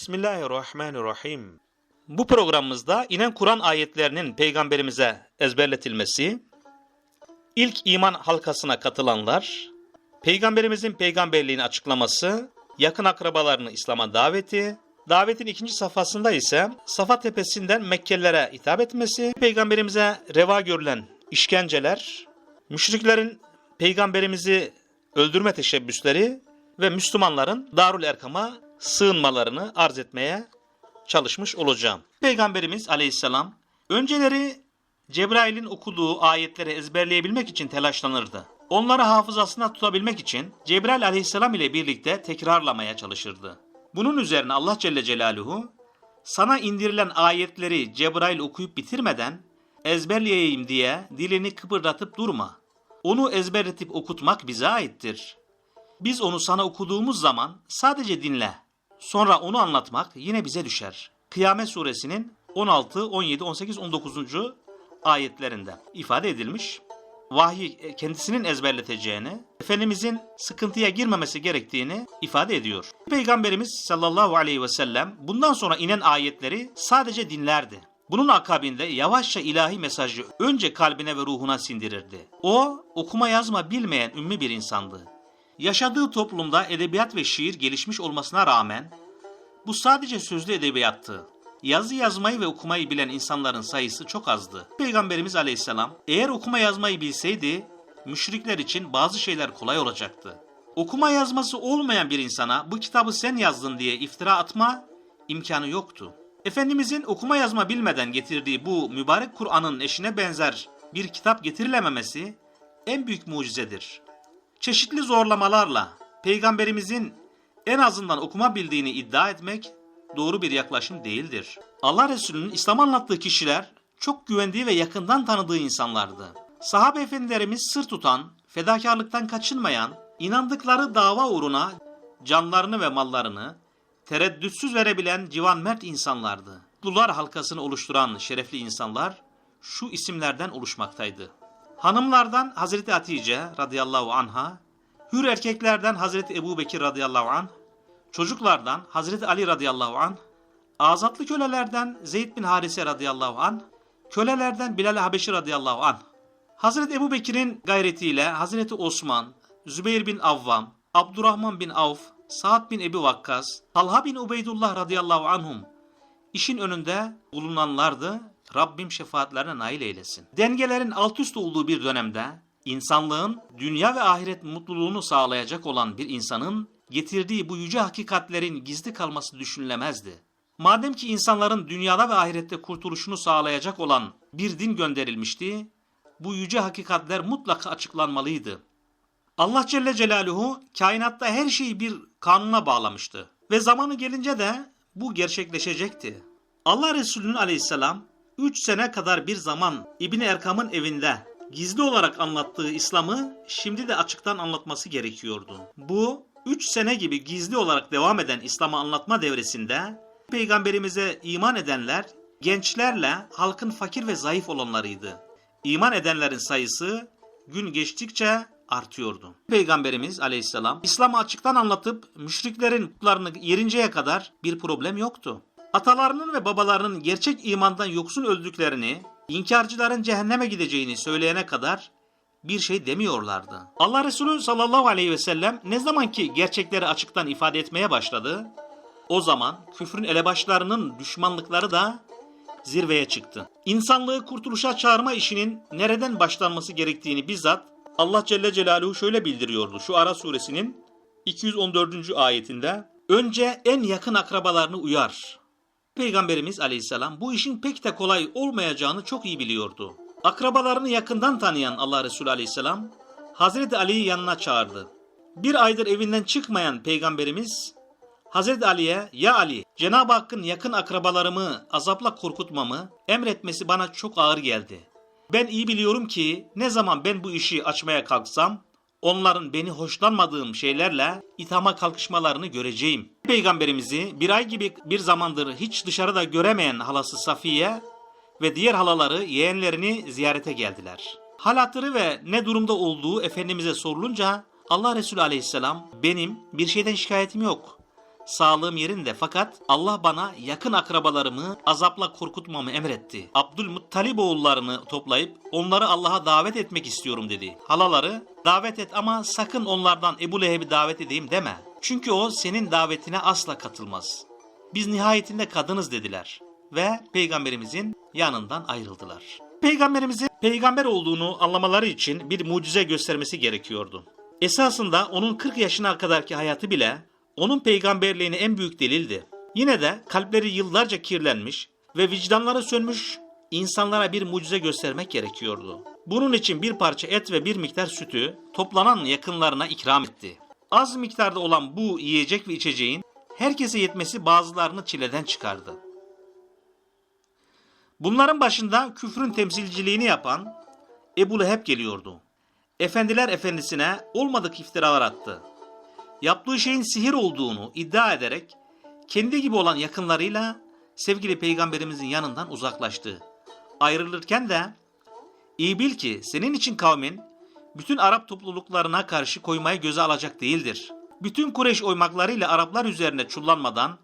Bismillahirrahmanirrahim. Bu programımızda inen Kur'an ayetlerinin peygamberimize ezberletilmesi, ilk iman halkasına katılanlar, peygamberimizin peygamberliğini açıklaması, yakın akrabalarını İslam'a daveti, davetin ikinci safhasında ise Safa Tepesi'nden Mekkelilere hitap etmesi, peygamberimize reva görülen işkenceler, müşriklerin peygamberimizi öldürme teşebbüsleri ve Müslümanların Darül Erkam'a sığınmalarını arz etmeye çalışmış olacağım. Peygamberimiz aleyhisselam önceleri Cebrail'in okuduğu ayetleri ezberleyebilmek için telaşlanırdı. Onları hafızasına tutabilmek için Cebrail aleyhisselam ile birlikte tekrarlamaya çalışırdı. Bunun üzerine Allah Celle Celaluhu sana indirilen ayetleri Cebrail okuyup bitirmeden ezberleyeyim diye dilini kıpırdatıp durma. Onu ezberletip okutmak bize aittir. Biz onu sana okuduğumuz zaman sadece dinle. Sonra onu anlatmak yine bize düşer. Kıyamet suresinin 16, 17, 18, 19. ayetlerinde ifade edilmiş. Vahiy kendisinin ezberleteceğini, Efendimizin sıkıntıya girmemesi gerektiğini ifade ediyor. Peygamberimiz sallallahu aleyhi ve sellem bundan sonra inen ayetleri sadece dinlerdi. Bunun akabinde yavaşça ilahi mesajı önce kalbine ve ruhuna sindirirdi. O okuma yazma bilmeyen ümmi bir insandı. Yaşadığı toplumda edebiyat ve şiir gelişmiş olmasına rağmen bu sadece sözlü edebiyattı. Yazı yazmayı ve okumayı bilen insanların sayısı çok azdı. Peygamberimiz aleyhisselam eğer okuma yazmayı bilseydi müşrikler için bazı şeyler kolay olacaktı. Okuma yazması olmayan bir insana bu kitabı sen yazdın diye iftira atma imkanı yoktu. Efendimizin okuma yazma bilmeden getirdiği bu mübarek Kur'an'ın eşine benzer bir kitap getirilememesi en büyük mucizedir. Çeşitli zorlamalarla peygamberimizin en azından okuma bildiğini iddia etmek doğru bir yaklaşım değildir. Allah Resulü'nün İslam anlattığı kişiler çok güvendiği ve yakından tanıdığı insanlardı. Sahabe efendilerimiz sır tutan, fedakarlıktan kaçınmayan, inandıkları dava uğruna canlarını ve mallarını tereddütsüz verebilen civan mert insanlardı. Dullar halkasını oluşturan şerefli insanlar şu isimlerden oluşmaktaydı. Hanımlardan Hazreti Hatice radıyallahu anha, hür erkeklerden Hazreti Ebu Bekir radıyallahu anh, çocuklardan Hazreti Ali radıyallahu anh, azatlı kölelerden Zeyd bin Harise radıyallahu anh, kölelerden Bilal Habeşi radıyallahu anh. Hazreti Ebu Bekir'in gayretiyle Hazreti Osman, Zübeyir bin Avvam, Abdurrahman bin Avf, Sa'd bin Ebi Vakkas, Talha bin Ubeydullah radıyallahu anhum işin önünde bulunanlardı. Rabbim şefaatlerine nail eylesin. Dengelerin alt üst olduğu bir dönemde insanlığın dünya ve ahiret mutluluğunu sağlayacak olan bir insanın getirdiği bu yüce hakikatlerin gizli kalması düşünülemezdi. Madem ki insanların dünyada ve ahirette kurtuluşunu sağlayacak olan bir din gönderilmişti, bu yüce hakikatler mutlaka açıklanmalıydı. Allah Celle Celaluhu kainatta her şeyi bir kanuna bağlamıştı. Ve zamanı gelince de bu gerçekleşecekti. Allah Resulü'nün aleyhisselam 3 sene kadar bir zaman İbni Erkam'ın evinde gizli olarak anlattığı İslam'ı şimdi de açıktan anlatması gerekiyordu. Bu 3 sene gibi gizli olarak devam eden İslam'ı anlatma devresinde peygamberimize iman edenler gençlerle halkın fakir ve zayıf olanlarıydı. İman edenlerin sayısı gün geçtikçe artıyordu. Peygamberimiz aleyhisselam İslam'ı açıktan anlatıp müşriklerin putlarını yerinceye kadar bir problem yoktu. Atalarının ve babalarının gerçek imandan yoksun öldüklerini, inkarcıların cehenneme gideceğini söyleyene kadar bir şey demiyorlardı. Allah Resulü sallallahu aleyhi ve sellem ne zaman ki gerçekleri açıktan ifade etmeye başladı, o zaman küfrün elebaşlarının düşmanlıkları da zirveye çıktı. İnsanlığı kurtuluşa çağırma işinin nereden başlanması gerektiğini bizzat Allah Celle Celaluhu şöyle bildiriyordu. Şu Ara suresinin 214. ayetinde önce en yakın akrabalarını uyar. Peygamberimiz aleyhisselam bu işin pek de kolay olmayacağını çok iyi biliyordu. Akrabalarını yakından tanıyan Allah Resulü aleyhisselam Hazreti Ali'yi yanına çağırdı. Bir aydır evinden çıkmayan peygamberimiz Hazreti Ali'ye ya Ali Cenab-ı Hakk'ın yakın akrabalarımı azapla korkutmamı emretmesi bana çok ağır geldi. Ben iyi biliyorum ki ne zaman ben bu işi açmaya kalksam onların beni hoşlanmadığım şeylerle ithama kalkışmalarını göreceğim. Peygamberimizi bir ay gibi bir zamandır hiç dışarıda göremeyen halası Safiye ve diğer halaları yeğenlerini ziyarete geldiler. Hal hatırı ve ne durumda olduğu Efendimiz'e sorulunca Allah Resulü aleyhisselam benim bir şeyden şikayetim yok. Sağlığım yerinde fakat Allah bana yakın akrabalarımı azapla korkutmamı emretti. Abdülmuttalib oğullarını toplayıp onları Allah'a davet etmek istiyorum dedi. Halaları davet et ama sakın onlardan Ebu Leheb'i davet edeyim deme. Çünkü o senin davetine asla katılmaz. Biz nihayetinde kadınız dediler ve peygamberimizin yanından ayrıldılar. Peygamberimizin peygamber olduğunu anlamaları için bir mucize göstermesi gerekiyordu. Esasında onun 40 yaşına kadarki hayatı bile onun peygamberliğine en büyük delildi. Yine de kalpleri yıllarca kirlenmiş ve vicdanları sönmüş insanlara bir mucize göstermek gerekiyordu. Bunun için bir parça et ve bir miktar sütü toplanan yakınlarına ikram etti. Az miktarda olan bu yiyecek ve içeceğin herkese yetmesi bazılarını çileden çıkardı. Bunların başında küfrün temsilciliğini yapan Ebu Leheb geliyordu. Efendiler efendisine olmadık iftiralar attı. Yaptığı şeyin sihir olduğunu iddia ederek kendi gibi olan yakınlarıyla sevgili peygamberimizin yanından uzaklaştı. Ayrılırken de iyi bil ki senin için kavmin bütün Arap topluluklarına karşı koymayı göze alacak değildir. Bütün Kureyş oymaklarıyla Araplar üzerine çullanmadan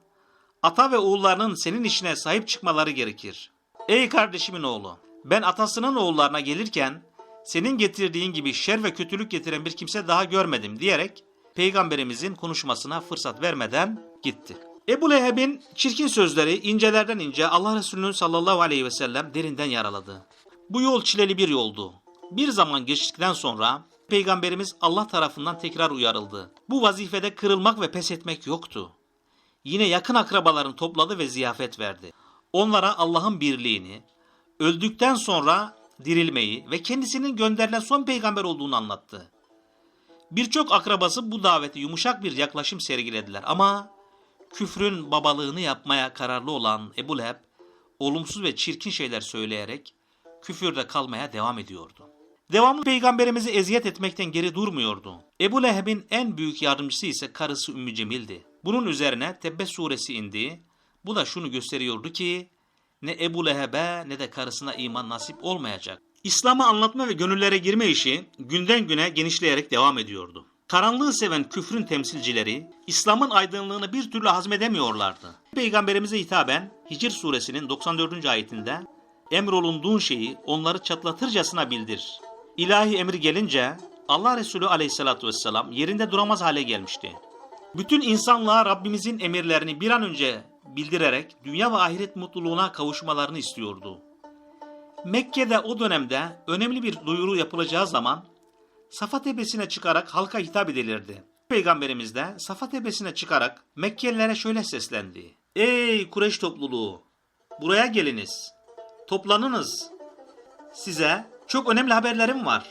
ata ve oğullarının senin işine sahip çıkmaları gerekir. Ey kardeşimin oğlu, ben atasının oğullarına gelirken senin getirdiğin gibi şer ve kötülük getiren bir kimse daha görmedim diyerek peygamberimizin konuşmasına fırsat vermeden gitti. Ebu Leheb'in çirkin sözleri incelerden ince Allah Resulü'nün sallallahu aleyhi ve sellem derinden yaraladı. Bu yol çileli bir yoldu. Bir zaman geçtikten sonra peygamberimiz Allah tarafından tekrar uyarıldı. Bu vazifede kırılmak ve pes etmek yoktu. Yine yakın akrabalarını topladı ve ziyafet verdi. Onlara Allah'ın birliğini, öldükten sonra dirilmeyi ve kendisinin gönderilen son peygamber olduğunu anlattı. Birçok akrabası bu davete yumuşak bir yaklaşım sergilediler ama küfrün babalığını yapmaya kararlı olan Ebu Leheb olumsuz ve çirkin şeyler söyleyerek küfürde kalmaya devam ediyordu. Devamlı peygamberimizi eziyet etmekten geri durmuyordu. Ebu Leheb'in en büyük yardımcısı ise karısı Ümmü Cemil'di. Bunun üzerine Tebbe suresi indi. Bu da şunu gösteriyordu ki ne Ebu Leheb'e ne de karısına iman nasip olmayacak. İslam'ı anlatma ve gönüllere girme işi günden güne genişleyerek devam ediyordu. Karanlığı seven küfrün temsilcileri İslam'ın aydınlığını bir türlü hazmedemiyorlardı. Peygamberimize hitaben Hicr suresinin 94. ayetinde emrolunduğun şeyi onları çatlatırcasına bildir. İlahi emir gelince Allah Resulü aleyhissalatü vesselam yerinde duramaz hale gelmişti. Bütün insanlığa Rabbimizin emirlerini bir an önce bildirerek dünya ve ahiret mutluluğuna kavuşmalarını istiyordu. Mekke'de o dönemde önemli bir duyuru yapılacağı zaman Safa tepesine çıkarak halka hitap edilirdi. Peygamberimiz de Safa tepesine çıkarak Mekkelilere şöyle seslendi. Ey Kureyş topluluğu! Buraya geliniz. Toplanınız. Size çok önemli haberlerim var.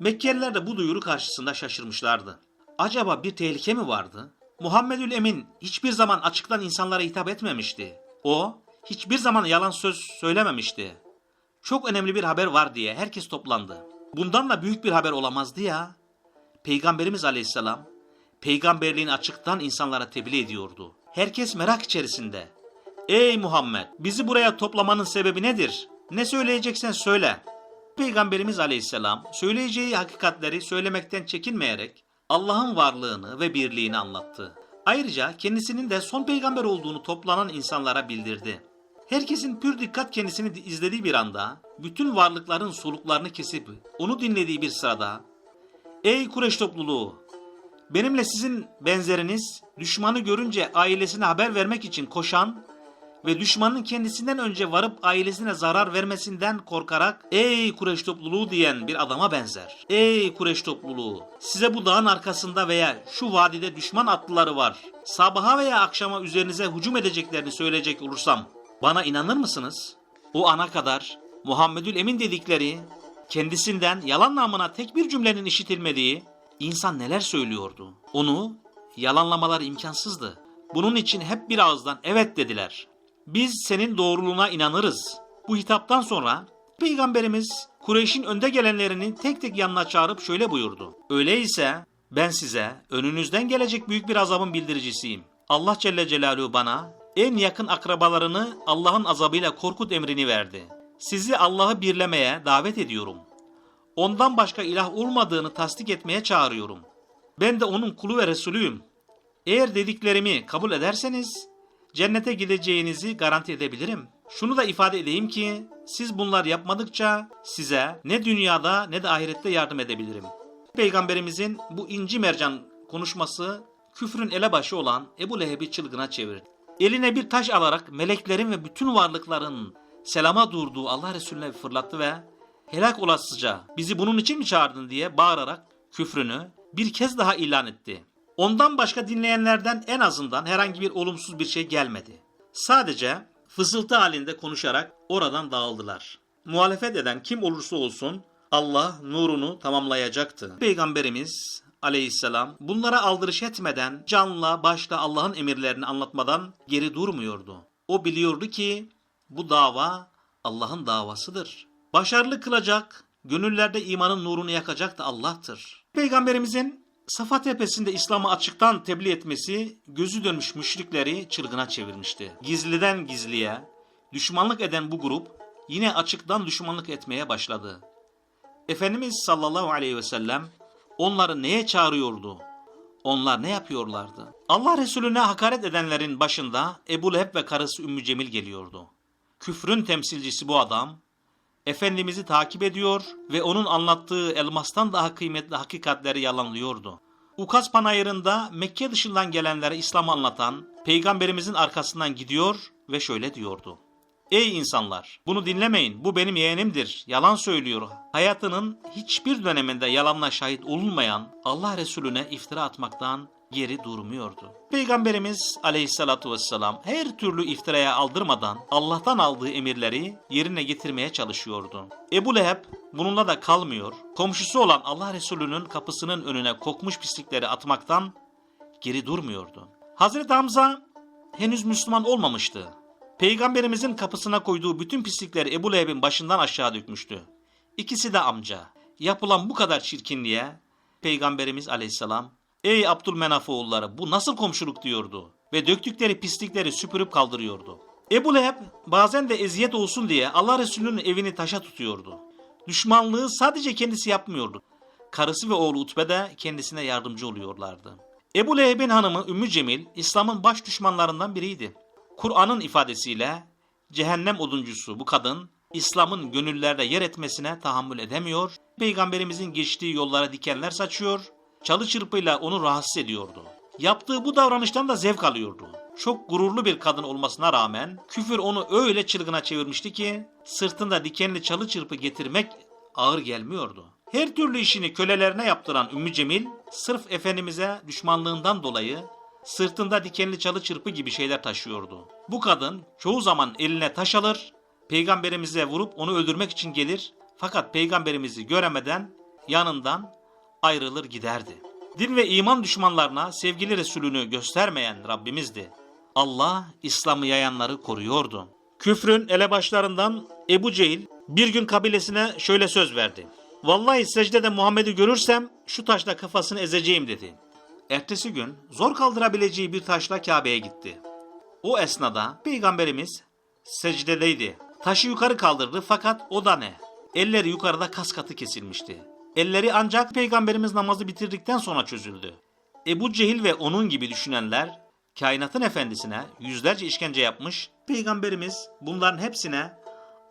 Mekkeliler de bu duyuru karşısında şaşırmışlardı. Acaba bir tehlike mi vardı? Muhammedül Emin hiçbir zaman açıktan insanlara hitap etmemişti. O hiçbir zaman yalan söz söylememişti. Çok önemli bir haber var diye herkes toplandı. Bundan da büyük bir haber olamazdı ya. Peygamberimiz aleyhisselam peygamberliğini açıktan insanlara tebliğ ediyordu. Herkes merak içerisinde. Ey Muhammed bizi buraya toplamanın sebebi nedir? Ne söyleyeceksen söyle. Peygamberimiz aleyhisselam söyleyeceği hakikatleri söylemekten çekinmeyerek Allah'ın varlığını ve birliğini anlattı. Ayrıca kendisinin de son peygamber olduğunu toplanan insanlara bildirdi. Herkesin pür dikkat kendisini izlediği bir anda, bütün varlıkların soluklarını kesip onu dinlediği bir sırada, Ey Kureş topluluğu! Benimle sizin benzeriniz düşmanı görünce ailesine haber vermek için koşan ve düşmanın kendisinden önce varıp ailesine zarar vermesinden korkarak ey Kureş topluluğu diyen bir adama benzer. Ey Kureş topluluğu size bu dağın arkasında veya şu vadide düşman atlıları var. Sabaha veya akşama üzerinize hücum edeceklerini söyleyecek olursam bana inanır mısınız? O ana kadar Muhammedül Emin dedikleri kendisinden yalan namına tek bir cümlenin işitilmediği insan neler söylüyordu? Onu yalanlamalar imkansızdı. Bunun için hep bir ağızdan evet dediler. Biz senin doğruluğuna inanırız. Bu hitaptan sonra Peygamberimiz Kureyş'in önde gelenlerini tek tek yanına çağırıp şöyle buyurdu. Öyleyse ben size önünüzden gelecek büyük bir azabın bildiricisiyim. Allah Celle Celaluhu bana en yakın akrabalarını Allah'ın azabıyla korkut emrini verdi. Sizi Allah'ı birlemeye davet ediyorum. Ondan başka ilah olmadığını tasdik etmeye çağırıyorum. Ben de onun kulu ve Resulüyüm. Eğer dediklerimi kabul ederseniz cennete gideceğinizi garanti edebilirim. Şunu da ifade edeyim ki siz bunlar yapmadıkça size ne dünyada ne de ahirette yardım edebilirim. Peygamberimizin bu inci mercan konuşması küfrün elebaşı olan Ebu Leheb'i çılgına çevirdi. Eline bir taş alarak meleklerin ve bütün varlıkların selama durduğu Allah Resulüne fırlattı ve helak olasıca bizi bunun için mi çağırdın diye bağırarak küfrünü bir kez daha ilan etti. Ondan başka dinleyenlerden en azından herhangi bir olumsuz bir şey gelmedi. Sadece fısıltı halinde konuşarak oradan dağıldılar. Muhalefet eden kim olursa olsun Allah nurunu tamamlayacaktı. Peygamberimiz aleyhisselam bunlara aldırış etmeden canla başla Allah'ın emirlerini anlatmadan geri durmuyordu. O biliyordu ki bu dava Allah'ın davasıdır. Başarılı kılacak, gönüllerde imanın nurunu yakacak da Allah'tır. Peygamberimizin Safa Tepesi'nde İslam'ı açıktan tebliğ etmesi gözü dönmüş müşrikleri çılgına çevirmişti. Gizliden gizliye düşmanlık eden bu grup yine açıktan düşmanlık etmeye başladı. Efendimiz sallallahu aleyhi ve sellem onları neye çağırıyordu? Onlar ne yapıyorlardı? Allah Resulüne hakaret edenlerin başında Ebu Leheb ve karısı Ümmü Cemil geliyordu. Küfrün temsilcisi bu adam, Efendimiz'i takip ediyor ve onun anlattığı elmastan daha kıymetli hakikatleri yalanlıyordu. Ukaz panayırında Mekke dışından gelenlere İslam anlatan peygamberimizin arkasından gidiyor ve şöyle diyordu. Ey insanlar! Bunu dinlemeyin. Bu benim yeğenimdir. Yalan söylüyor. Hayatının hiçbir döneminde yalanla şahit olunmayan Allah Resulüne iftira atmaktan geri durmuyordu. Peygamberimiz aleyhissalatu vesselam her türlü iftiraya aldırmadan Allah'tan aldığı emirleri yerine getirmeye çalışıyordu. Ebu Leheb bununla da kalmıyor. Komşusu olan Allah Resulü'nün kapısının önüne kokmuş pislikleri atmaktan geri durmuyordu. Hazreti Hamza henüz Müslüman olmamıştı. Peygamberimizin kapısına koyduğu bütün pislikleri Ebu Leheb'in başından aşağı dökmüştü. İkisi de amca. Yapılan bu kadar çirkinliğe Peygamberimiz aleyhisselam Ey Abdülmenaf oğulları bu nasıl komşuluk diyordu ve döktükleri pislikleri süpürüp kaldırıyordu. Ebu Leheb bazen de eziyet olsun diye Allah Resulü'nün evini taşa tutuyordu. Düşmanlığı sadece kendisi yapmıyordu. Karısı ve oğlu Utbe de kendisine yardımcı oluyorlardı. Ebu Leheb'in hanımı Ümmü Cemil İslam'ın baş düşmanlarından biriydi. Kur'an'ın ifadesiyle cehennem oduncusu bu kadın İslam'ın gönüllerde yer etmesine tahammül edemiyor, peygamberimizin geçtiği yollara dikenler saçıyor, çalı çırpıyla onu rahatsız ediyordu. Yaptığı bu davranıştan da zevk alıyordu. Çok gururlu bir kadın olmasına rağmen küfür onu öyle çılgına çevirmişti ki sırtında dikenli çalı çırpı getirmek ağır gelmiyordu. Her türlü işini kölelerine yaptıran Ümmü Cemil sırf Efendimiz'e düşmanlığından dolayı sırtında dikenli çalı çırpı gibi şeyler taşıyordu. Bu kadın çoğu zaman eline taş alır, peygamberimize vurup onu öldürmek için gelir fakat peygamberimizi göremeden yanından ayrılır giderdi. Din ve iman düşmanlarına sevgili Resulünü göstermeyen Rabbimizdi. Allah İslam'ı yayanları koruyordu. Küfrün elebaşlarından Ebu Cehil bir gün kabilesine şöyle söz verdi. Vallahi secdede Muhammed'i görürsem şu taşla kafasını ezeceğim dedi. Ertesi gün zor kaldırabileceği bir taşla Kabe'ye gitti. O esnada Peygamberimiz secdedeydi. Taşı yukarı kaldırdı fakat o da ne? Elleri yukarıda kas katı kesilmişti. Elleri ancak Peygamberimiz namazı bitirdikten sonra çözüldü. Ebu Cehil ve onun gibi düşünenler kainatın efendisine yüzlerce işkence yapmış, Peygamberimiz bunların hepsine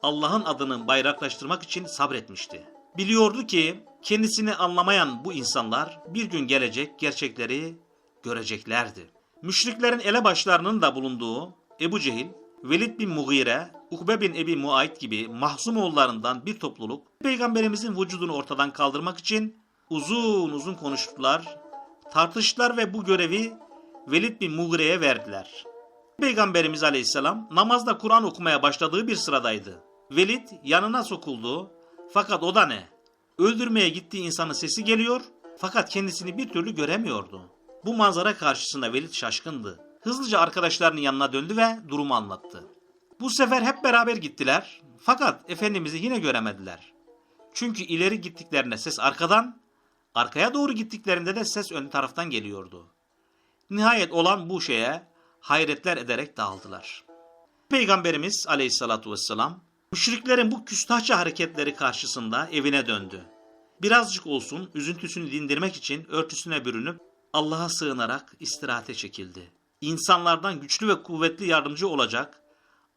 Allah'ın adını bayraklaştırmak için sabretmişti. Biliyordu ki kendisini anlamayan bu insanlar bir gün gelecek gerçekleri göreceklerdi. Müşriklerin elebaşlarının da bulunduğu Ebu Cehil, Velid bin Mughire, Ukbe bin Ebi Muayt gibi mahzum oğullarından bir topluluk peygamberimizin vücudunu ortadan kaldırmak için uzun uzun konuştular, tartıştılar ve bu görevi Velid bin Mughire'ye verdiler. Peygamberimiz aleyhisselam namazda Kur'an okumaya başladığı bir sıradaydı. Velid yanına sokuldu fakat o da ne? Öldürmeye gittiği insanın sesi geliyor fakat kendisini bir türlü göremiyordu. Bu manzara karşısında Velid şaşkındı. Hızlıca arkadaşlarının yanına döndü ve durumu anlattı. Bu sefer hep beraber gittiler fakat Efendimiz'i yine göremediler. Çünkü ileri gittiklerinde ses arkadan, arkaya doğru gittiklerinde de ses ön taraftan geliyordu. Nihayet olan bu şeye hayretler ederek dağıldılar. Peygamberimiz aleyhissalatu vesselam müşriklerin bu küstahça hareketleri karşısında evine döndü. Birazcık olsun üzüntüsünü dindirmek için örtüsüne bürünüp Allah'a sığınarak istirahate çekildi. İnsanlardan güçlü ve kuvvetli yardımcı olacak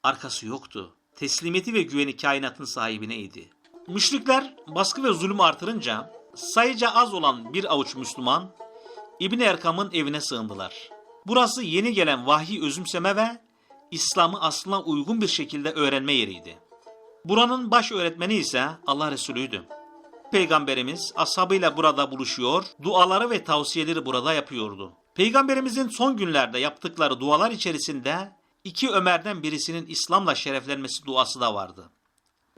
arkası yoktu. Teslimiyeti ve güveni kainatın sahibineydi. Müşrikler baskı ve zulüm artırınca sayıca az olan bir avuç Müslüman İbni Erkam'ın evine sığındılar. Burası yeni gelen vahiy özümseme ve İslam'ı aslına uygun bir şekilde öğrenme yeriydi. Buranın baş öğretmeni ise Allah Resulü'ydü. Peygamberimiz ashabıyla burada buluşuyor, duaları ve tavsiyeleri burada yapıyordu. Peygamberimizin son günlerde yaptıkları dualar içerisinde iki Ömer'den birisinin İslam'la şereflenmesi duası da vardı.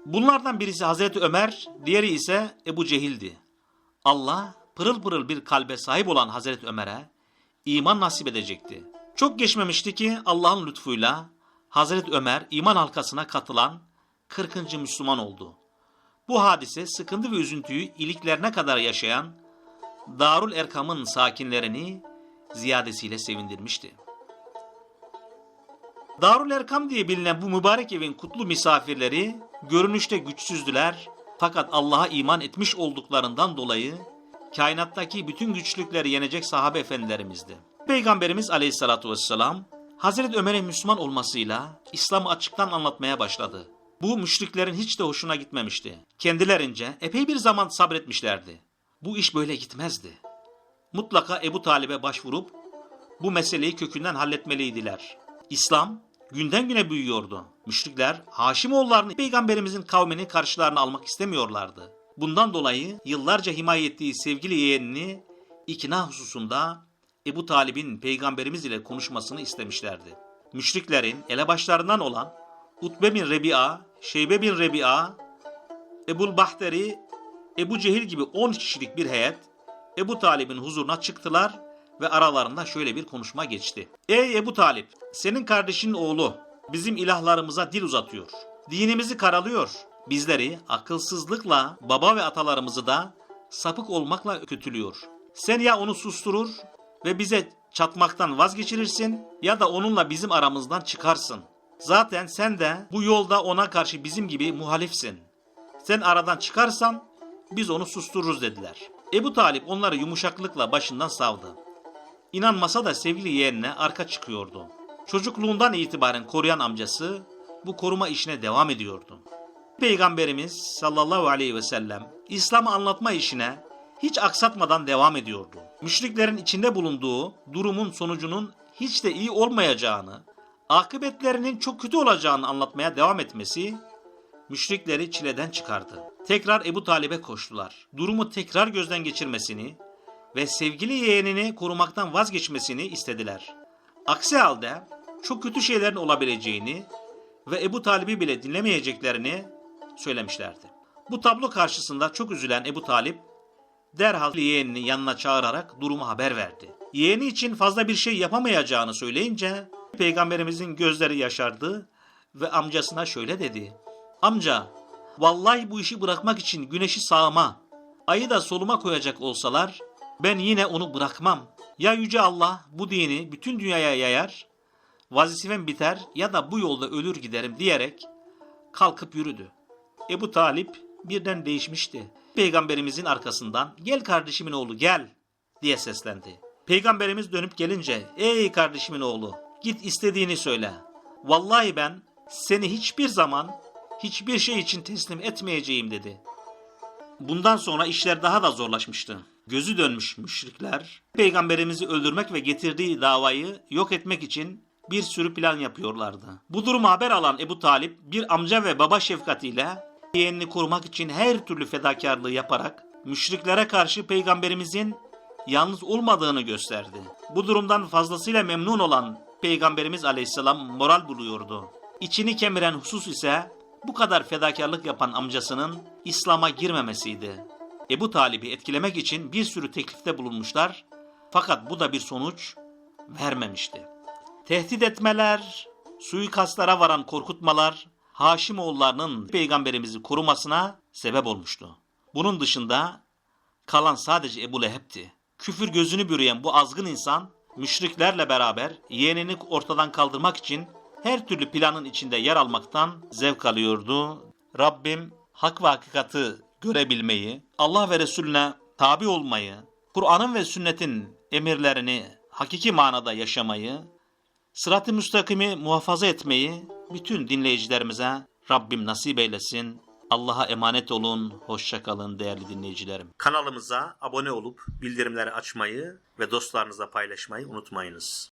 Bunlardan birisi Hazreti Ömer, diğeri ise Ebu Cehil'di. Allah pırıl pırıl bir kalbe sahip olan Hazreti Ömer'e iman nasip edecekti. Çok geçmemişti ki Allah'ın lütfuyla Hazreti Ömer iman halkasına katılan 40. Müslüman oldu. Bu hadise sıkıntı ve üzüntüyü iliklerine kadar yaşayan Darul Erkam'ın sakinlerini ziyadesiyle sevindirmişti. Darul Erkam diye bilinen bu mübarek evin kutlu misafirleri görünüşte güçsüzdüler fakat Allah'a iman etmiş olduklarından dolayı kainattaki bütün güçlükleri yenecek sahabe efendilerimizdi. Peygamberimiz aleyhissalatu vesselam Hazreti Ömer'in Müslüman olmasıyla İslam'ı açıktan anlatmaya başladı. Bu müşriklerin hiç de hoşuna gitmemişti. Kendilerince epey bir zaman sabretmişlerdi. Bu iş böyle gitmezdi. Mutlaka Ebu Talib'e başvurup bu meseleyi kökünden halletmeliydiler. İslam günden güne büyüyordu. Müşrikler Haşimoğullarını peygamberimizin kavmini karşılarına almak istemiyorlardı. Bundan dolayı yıllarca himaye ettiği sevgili yeğenini ikna hususunda Ebu Talib'in peygamberimiz ile konuşmasını istemişlerdi. Müşriklerin elebaşlarından olan Utbe bin Rebi'a, Şeybe bin Rebi'a, Ebul Bahteri, Ebu Cehil gibi 10 kişilik bir heyet Ebu Talib'in huzuruna çıktılar ve aralarında şöyle bir konuşma geçti. Ey Ebu Talip, senin kardeşinin oğlu bizim ilahlarımıza dil uzatıyor. Dinimizi karalıyor. Bizleri akılsızlıkla baba ve atalarımızı da sapık olmakla kötülüyor. Sen ya onu susturur ve bize çatmaktan vazgeçirirsin ya da onunla bizim aramızdan çıkarsın. Zaten sen de bu yolda ona karşı bizim gibi muhalifsin. Sen aradan çıkarsan biz onu sustururuz dediler. Ebu Talip onları yumuşaklıkla başından savdı. İnanmasa da sevgili yeğenine arka çıkıyordu. Çocukluğundan itibaren koruyan amcası bu koruma işine devam ediyordu. Peygamberimiz sallallahu aleyhi ve sellem İslam'ı anlatma işine hiç aksatmadan devam ediyordu. Müşriklerin içinde bulunduğu durumun sonucunun hiç de iyi olmayacağını, akıbetlerinin çok kötü olacağını anlatmaya devam etmesi müşrikleri çileden çıkardı. Tekrar Ebu Talib'e koştular. Durumu tekrar gözden geçirmesini ve sevgili yeğenini korumaktan vazgeçmesini istediler. Aksi halde çok kötü şeylerin olabileceğini ve Ebu Talib'i bile dinlemeyeceklerini söylemişlerdi. Bu tablo karşısında çok üzülen Ebu Talip derhal yeğenini yanına çağırarak durumu haber verdi. Yeğeni için fazla bir şey yapamayacağını söyleyince peygamberimizin gözleri yaşardı ve amcasına şöyle dedi. Amca, vallahi bu işi bırakmak için güneşi sağıma, ayı da soluma koyacak olsalar ben yine onu bırakmam. Ya Yüce Allah bu dini bütün dünyaya yayar, vazifem biter ya da bu yolda ölür giderim diyerek kalkıp yürüdü. Ebu Talip birden değişmişti. Peygamberimizin arkasından gel kardeşimin oğlu gel diye seslendi. Peygamberimiz dönüp gelince ey kardeşimin oğlu git istediğini söyle. Vallahi ben seni hiçbir zaman hiçbir şey için teslim etmeyeceğim dedi. Bundan sonra işler daha da zorlaşmıştı. Gözü dönmüş müşrikler peygamberimizi öldürmek ve getirdiği davayı yok etmek için bir sürü plan yapıyorlardı. Bu durumu haber alan Ebu Talip bir amca ve baba şefkatiyle yeğenini korumak için her türlü fedakarlığı yaparak müşriklere karşı peygamberimizin yalnız olmadığını gösterdi. Bu durumdan fazlasıyla memnun olan peygamberimiz aleyhisselam moral buluyordu. İçini kemiren husus ise bu kadar fedakarlık yapan amcasının İslam'a girmemesiydi. Ebu Talib'i etkilemek için bir sürü teklifte bulunmuşlar fakat bu da bir sonuç vermemişti. Tehdit etmeler, suikastlara varan korkutmalar Haşimoğullarının peygamberimizi korumasına sebep olmuştu. Bunun dışında kalan sadece Ebu Leheb'ti. Küfür gözünü bürüyen bu azgın insan müşriklerle beraber yeğenini ortadan kaldırmak için her türlü planın içinde yer almaktan zevk alıyordu. Rabbim hak ve hakikati görebilmeyi, Allah ve Resulüne tabi olmayı, Kur'an'ın ve sünnetin emirlerini hakiki manada yaşamayı, sırat-ı müstakimi muhafaza etmeyi bütün dinleyicilerimize Rabbim nasip eylesin. Allah'a emanet olun. Hoşça kalın değerli dinleyicilerim. Kanalımıza abone olup bildirimleri açmayı ve dostlarınızla paylaşmayı unutmayınız.